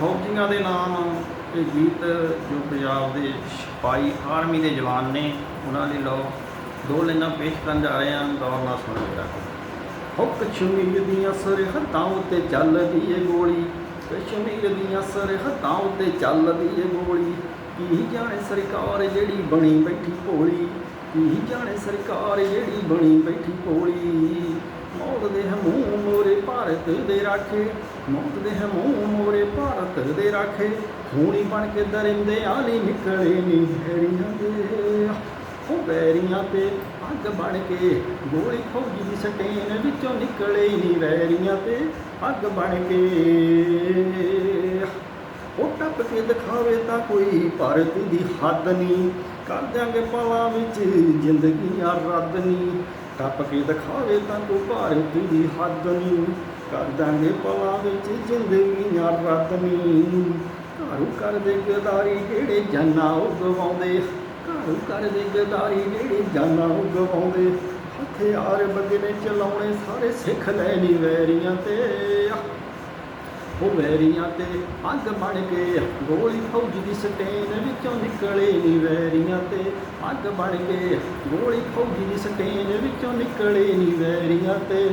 ਫੌਜੀਆਂ ਦੇ ਨਾਮ ਇਹ ਗੀਤ ਜੋ ਪੰਜਾਬ ਦੇ ਸਿਪਾਹੀ ਆਰਮੀ ਦੇ ਜਵਾਨ ਨੇ, ਉਹਨਾਂ ਲਈ ਲੋ ਦੋ ਲਾਈਨਾਂ ਪੇਸ਼ ਕਰਨ ਜਾ ਰਹੇ ਹਾਂ ਗੌਰ ਨਾਲ ਸੁਣੋ ਜਰਾ ਹੋ ਕਸ਼ਮੀਰ ਦੀਆਂ ਸਰਹੱਦਾਂ ਉੱਤੇ ਚੱਲਦੀ ਏ ਗੋਲੀ ਕਸ਼ਮੀਰ ਦੀਆਂ ਸਰਹੱਦਾਂ ਉੱਤੇ ਚੱਲਦੀ ਏ ਗੋਲੀ। ਕੀ ਜਾਣੇ ਸਰਕਾਰ ਜਿਹੜੀ ਬਣੀ ਬੈਠੀ ਭੋਲੀ? ਕੀ ਜਾਣੇ ਸਰਕਾਰ ਜਿਹੜੀ ਬਣੀ ਬੈਠੀ ਭੋਲੀ? ਮੌਤ ਦੇ ਮੂੰਹ ਮੋਰੇ ਭਾਰਤ ਦੇ ਰਾਖੇ, ਮੌਤ ਦੇ ਮੂੰਹ ਭਾਰਤ ਦੇ ਰਾਖੇ, ਖੂਨੀ ਬਣ ਕੇ ਦਰਿੰਦੇ ਆਲੀ ਨਿਕਲੇ ਨੀ ਹੈਰੀਆਂ ਦੇ। ਉਹ ਬੈਰੀਆਂ ਤੇ ਅੱਗ ਬਣ ਕੇ ਗੋਲੀ ਫੌਜੀ ਦੀ ਸਟੇਨ ਵਿੱਚੋਂ ਨਿਕਲੇ ਨੀ ਵੈਰੀਆਂ ਤੇ ਅੱਗ ਬਣ ਕੇ। ਉਹ ਟੱਪ ਕੇ ਦਿਖਾਵੇ ਤਾਂ ਕੋਈ ਭਾਰਤ ਦੀ ਹੱਦ ਨਹੀਂ ਕਰ ਦਿਆਂਗੇ ਪਲਾਂ ਵਿੱਚ ਜ਼ਿੰਦਗੀਆਂ ਰੱਦ ਨਹੀਂ ਟੱਪ ਕੇ ਦਿਖਾਵੇ ਤਾਂ ਕੋਈ ਭਾਰਤ ਦੀ ਹੱਦ ਨਹੀਂ ਕਰਦਾਂਗੇ ਦਿਆਂਗੇ ਪਲਾਂ ਵਿੱਚ ਜ਼ਿੰਦਗੀਆਂ ਰੱਦ ਨਹੀਂ ਘਰੂ ਕਰਦੇ ਗਦਾਰੀ ਜਿਹੜੇ ਜਾਨਾਂ ਉਹ ਗਵਾਉਂਦੇ ਘਰੂ ਕਰਦੇ ਗਦਾਰੀ ਜਿਹੜੇ ਜਾਨਾਂ ਉਹ ਗਵਾਉਂਦੇ ਹਥਿਆਰ ਬਗਨੇ ਚਲਾਉਣੇ ਸਾਰੇ ਸਿੱਖ ਲੈ ਨੀ ਵੈਰੀਆਂ ਤੇ। ਉਹ ਵੈਰੀਆਂ ਤੇ ਅੱਗ ਬਣ ਕੇ ਗੋਲੀ ਫੌਜ ਦੀ ਸਟੇਨ ਵਿੱਚੋਂ ਨਿਕਲੇ ਨੀ ਵੈਰੀਆਂ ਤੇ। ਅੱਗ ਬਣ ਕੇ ਗੋਲੀ ਫੌਜ ਦੀ ਸਟੇਨ ਵਿੱਚੋਂ ਨਿਕਲੇ ਨੀ ਵੈਰੀਆਂ ਤੇ।